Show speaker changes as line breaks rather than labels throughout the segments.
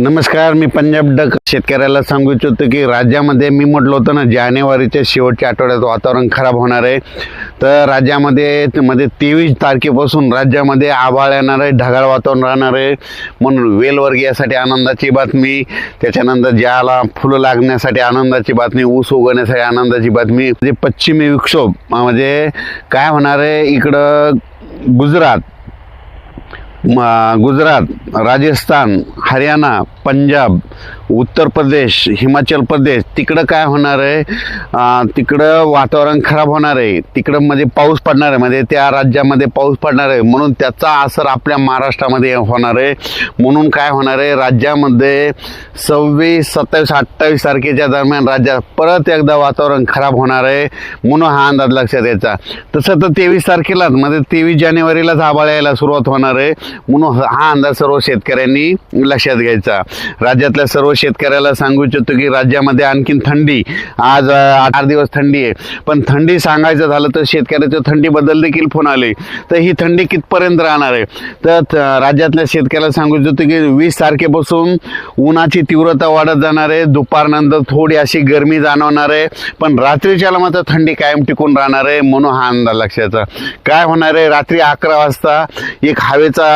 नमस्कार मी पंजाब डक. शेतकऱ्याला सांगू इच्छितो की राज्यामध्ये मी म्हटलं होतं ना जानेवारीच्या शेवटच्या आठवड्यात वातावरण खराब होणार आहे. तर राज्यामध्ये मध्ये तेवीस तारखेपासून राज्यामध्ये आभाळ येणार आहे ढगाळ वातावरण राहणार आहे. म्हणून वेलवर्गीयासाठी आनंदाची बातमी त्याच्यानंतर ज्याला फुलं लागण्यासाठी आनंदाची बातमी ऊस उगवण्यासाठी आनंदाची बातमी. म्हणजे पश्चिमी विक्षोभ म्हणजे काय होणार आहे इकडं गुजरात गुजरात राजस्थान हरियाणा पंजाब उत्तर प्रदेश हिमाचल प्रदेश तिकडं काय होणार आहे? तिकडं वातावरण खराब होणार आहे. तिकडं मध्ये पाऊस पडणार आहे. म्हणजे त्या राज्यामध्ये पाऊस पडणार आहे. म्हणून त्याचा असर आपल्या महाराष्ट्रामध्ये होणार आहे. म्हणून काय होणार आहे? राज्यामध्ये सव्वीस सत्तावीस अठ्ठावीस तारखेच्या दरम्यान राज्यात परत एकदा वातावरण खराब होणार आहे. म्हणून हा अंदाज लक्षात यायचा. तसं तर तेवीस तारखेलाच म्हणजे तेवीस जानेवारीलाच आभाळ यायला सुरुवात होणार आहे. म्हणून हा अंदाज सर्व शेतकऱ्यांनी लक्षात घ्यायचा. राज्यातल्या सर्व शेतकऱ्याला सांगू इच्छितो की राज्यामध्ये आणखीन थंडी. आज आठ दिवस थंडी आहे. पण थंडी सांगायचं झालं तर शेतकऱ्याच्या थंडीबद्दल देखील फोन आले. तर ही थंडी कितपर्यंत राहणार आहे? तर राज्यातल्या शेतकऱ्याला सांगू इच्छितो की वीस तारखेपासून उन्हाची तीव्रता वाढत जाणार आहे. दुपारनंतर थोडी अशी गरमी जाणवणार आहे. पण रात्रीच्याला मात्र थंडी कायम टिकून राहणार आहे म्हणून हा अंदाज लक्षाचा काय होणार आहे? रात्री अकरा वाजता एक हवेचा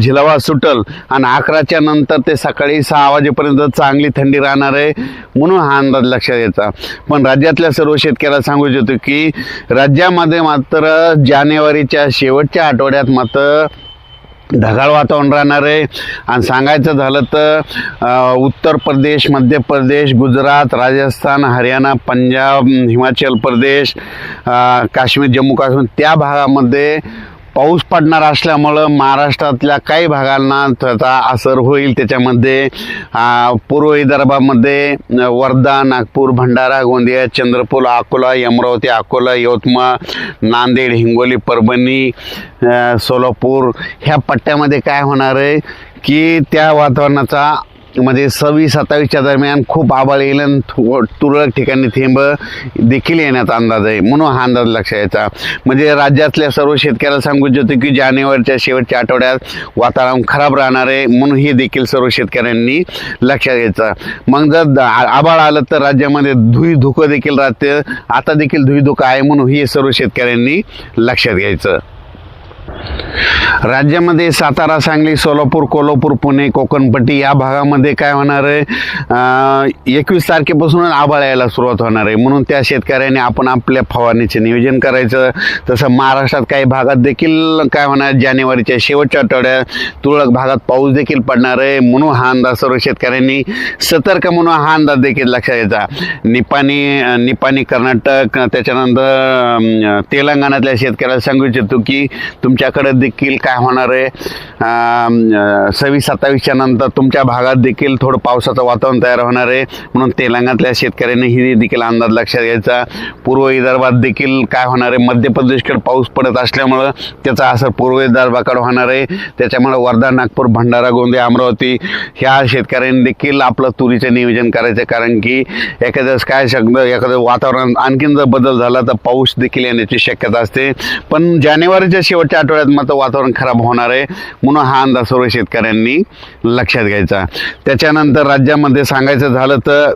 झिलावा सुटल आणि अकराच्या नंतर ते सकाळी सहा वाजेपर्यंत चांगली थंडी राहणार आहे म्हणून हा अंदाज लक्षात यायचा पण राज्यातल्या सर्व शेतकऱ्याला सांगू इच्छितो की राज्यामध्ये मात्र जानेवारीच्या शेवटच्या आठवड्यात मात्र ढगाळ वातावरण राहणार आहे. आणि सांगायचं झालं तर उत्तर प्रदेश मध्य प्रदेश गुजरात राजस्थान हरियाणा पंजाब हिमाचल प्रदेश काश्मीर जम्मू काश्मीर त्या भागामध्ये पाऊस पडणार असल्यामुळं महाराष्ट्रातल्या काही भागांना त्याचा असर होईल. त्याच्यामध्ये पूर्व विदर्भामध्ये वर्धा नागपूर भंडारा गोंदिया चंद्रपूर अकोला अमरावती अकोला यवतमाळ नांदेड हिंगोली परभणी सोलापूर. ह्या पट्ट्यामध्ये काय होणार आहे की त्या वातावरणाचा म्हणजे सव्वीस सत्तावीसच्या दरम्यान खूप आबाळ येईल आणि तुरळक ठिकाणी थेंब देखील येण्याचा अंदाज आहे. म्हणून हा अंदाज लक्षात यायचा. म्हणजे राज्यातल्या सर्व शेतकऱ्याला सांगू इच्छितो की जानेवारीच्या शेवटच्या आठवड्यात वातावरण खराब राहणार आहे म्हणून हे देखील सर्व शेतकऱ्यांनी लक्षात घ्यायचं. मग जर द- आभाळ आलं तर राज्यामध्ये धुई धुकं देखील राहते. आता देखील धुई धुकं आहे म्हणून हे सर्व शेतकऱ्यांनी लक्षात घ्यायचं. राज्यामध्ये सातारा सांगली सोलापूर कोल्हापूर पुणे कोकणपट्टी या भागामध्ये काय होणार आहे? एकवीस तारखेपासून आभाळ यायला सुरुवात होणार आहे. म्हणून त्या शेतकऱ्यांनी आपण आपल्या फवारणीचे नियोजन करायचं. तसं महाराष्ट्रात काही भागात देखील काय होणार? जानेवारीच्या शेवटच्या आठवड्यात तुरळक भागात पाऊस देखील पडणार आहे. म्हणून हा अंदाज सर्व शेतकऱ्यांनी सतर्क म्हणून हा अंदाज देखील लक्षात घ्यायचा. निपाणी निपाणी कर्नाटक त्याच्यानंतर तेलंगणातल्या शेतकऱ्याला सांगू इच्छितो की तुमच्या भागाकडे देखील काय होणार आहे? सव्वीस सत्तावीसच्या नंतर तुमच्या भागात देखील थोडं पावसाचं वातावरण तयार होणार आहे. म्हणून तेलंगणातल्या शेतकऱ्यांनी ही देखील अंदाज लक्षात घ्यायचा. पूर्व विदर्भात देखील काय होणार आहे? मध्य प्रदेशकडे पाऊस पडत असल्यामुळं त्याचा असर पूर्व विदर्भाकडे होणार आहे. त्याच्यामुळे वर्धा नागपूर भंडारा गोंदिया अमरावती ह्या शेतकऱ्यांनी देखील आपलं तुरीचं नियोजन करायचं. कारण की एखाद्यास काय शब्द एखादं वातावरण आणखीन जर बदल झाला तर पाऊस देखील येण्याची शक्यता असते. पण जानेवारीच्या शेवटच्या आठवड्यात मात्र वातावरण खराब होणार आहे. म्हणून हा अंदाज सर्व शेतकऱ्यांनी लक्षात घ्यायचा. त्याच्यानंतर राज्यामध्ये सांगायचं झालं तर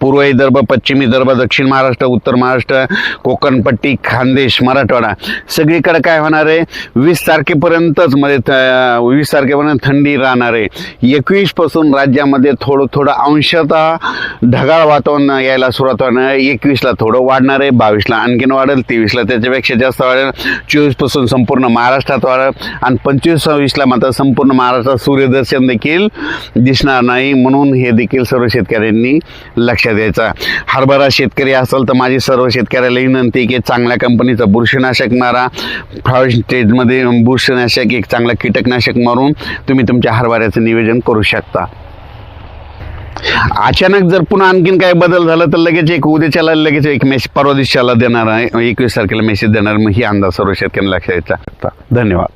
पूर्व विदर्भ पश्चिम विदर्भ दक्षिण महाराष्ट्र उत्तर महाराष्ट्र कोकणपट्टी खानदेश मराठवाडा. सगळीकडे काय होणार आहे? वीस तारखेपर्यंतच मध्ये थ- वीस तारखेपर्यंत थंडी राहणार आहे. एकवीसपासून राज्यामध्ये थोडं थोडं अंशतः ढगाळ वातावरण यायला सुरुवात होणार आहे. एकवीसला थोडं वाढणार आहे बावीसला आणखीन वाढेल तेवीसला त्याच्यापेक्षा जास्त वाढेल चोवीसपासून संपूर्ण महाराष्ट्रात वाढेल आणि पंचवीस सव्वीसला मात्र संपूर्ण महाराष्ट्रात सूर्यदर्शन देखील दिसणार नाही. म्हणून हे देखील सर्व शेतकऱ्यांनी लक्षात द्यायचा. हरभरा शेतकरी असेल तर माझी सर्व शेतकऱ्याला विनंती की चांगल्या कंपनीचा बुरशीनाशक मारा. फ्लॉवर स्टेजमध्ये बुरशीनाशक एक चांगला कीटकनाशक मारून तुम्ही तुमच्या हरभऱ्याचं नियोजन करू शकता. अचानक जर पुन्हा आणखीन काही बदल झाला तर लगेच एक उद्याच्याला लगेच एक मेसेज परवा दिवशीला देणार आहे. एकवीस तारखेला मेसेज देणार मग ही अंदाज सर्व शेतकऱ्यांना लक्ष द्यायचा. धन्यवाद.